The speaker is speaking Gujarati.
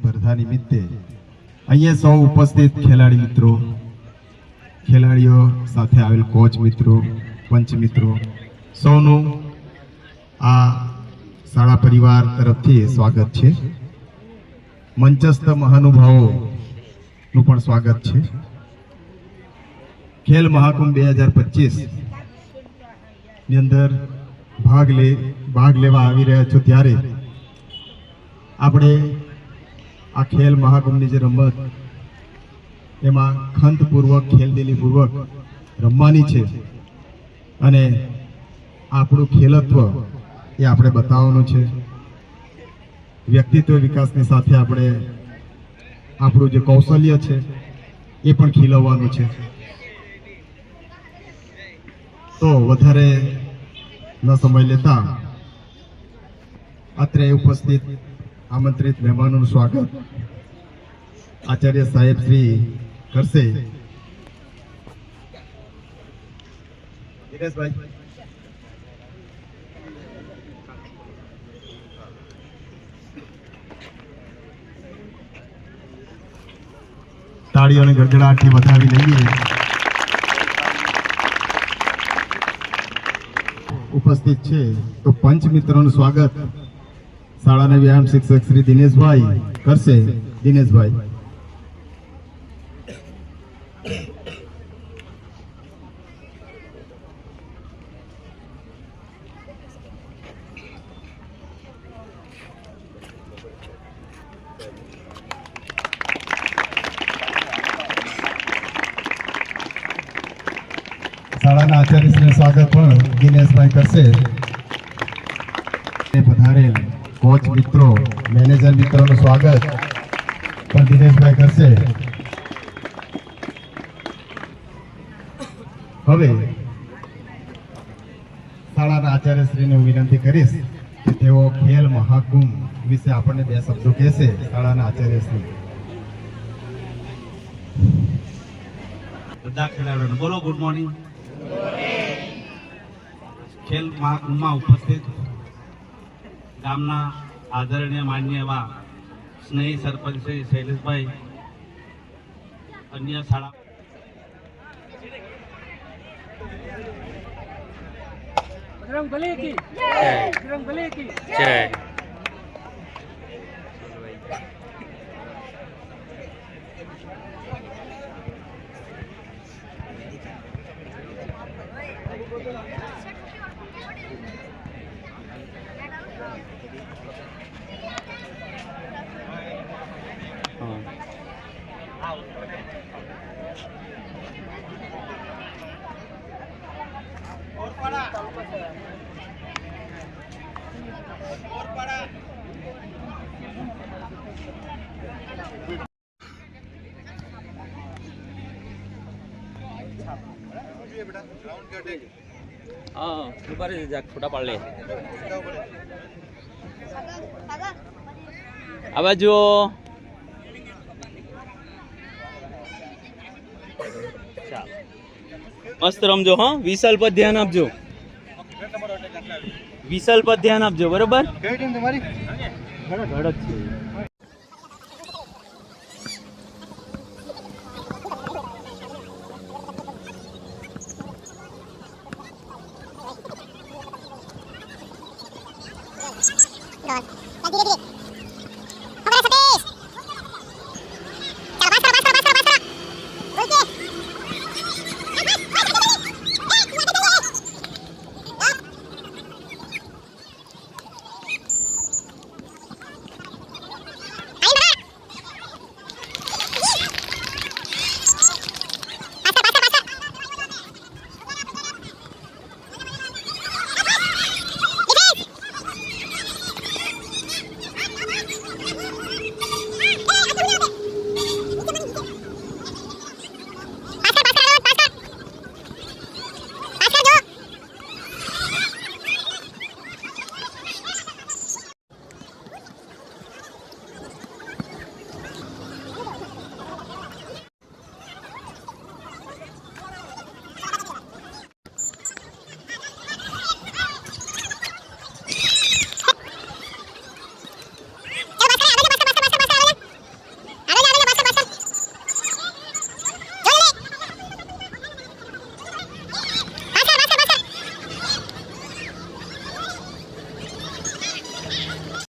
સ્પર્ધા નિમિત્તે અહીંયા સૌ ઉપસ્થિત ખેલાડી મિત્રો, ખેલાડીઓ સાથે આવેલ કોચ મિત્રો, પંચ મિત્રો, સૌનું આ શાળા પરિવાર તરફથી સ્વાગત છે. મંચસ્થ મહાનુભાવોનું પણ સ્વાગત છે. ખેલ મહાકુંભ બે હજાર પચીસની અંદર ભાગ લે, ભાગ લેવા આવી રહ્યા છો ત્યારે આપણે આ ખેલ મહાકુંભની જે રમત, એમાં ખંતપૂર્વક ખેલદિલીપૂર્વક રમવાની છે. અને આપણું ખેલત્વ એ આપણે બતાવવાનું છે. વ્યક્તિત્વ વિકાસની સાથે આપણે આપણું જે કૌશલ્ય છે, એ પણ ખીલવવાનું છે. તો વધારે ન સમય લેતા અત્રે ઉપસ્થિત આમંત્રિત મહેમાનોનું સ્વાગત. આચાર્ય સાહેબ શ્રી કરશે. દિનેશભાઈ. તાળીઓ અને ગડગડાટથી વધાવી લઈએ. ઉપસ્થિત છે તો પંચ મિત્રોનું સ્વાગત. શાળાના વ્યાયામ શિક્ષક શ્રી દિનેશભાઈ કરશે. દિનેશભાઈ. શાળાના આચાર્યશ્રીનું સ્વાગત પણ દિનેશભાઈ કરશે. પધારેલ. કોચ મિત્રો મેનેજર મિત્રોનું સ્વાગત. પણ દિનેશભાઈ કરશે. હવે શાળાના આચાર્યશ્રીને હું વિનંતી કરીશ કે તેઓ ખેલ મહાકુંભ વિશે આપણને બે શબ્દો કહેશે શાળાના આચાર્યશ્રી. બધા ખેલાડીઓને બોલો ગુડ મોર્નિંગ ખેલ મહાકુંભમાં ઉપસ્થિત ગામના આદરણીય માન્ય એવા સ્નેહી સરપંચ શ્રી શૈલેષભાઈ અન્ય શાળા हाँ ऊपर से छोटा पड़ ले अब जो મસ્ત રમજો હા વિસલ પર ધ્યાન આપજો વિસલ પર ધ્યાન આપજો બરોબર કઈ ટીમ તમારી ધડક છે Rồi, là đi đi đi.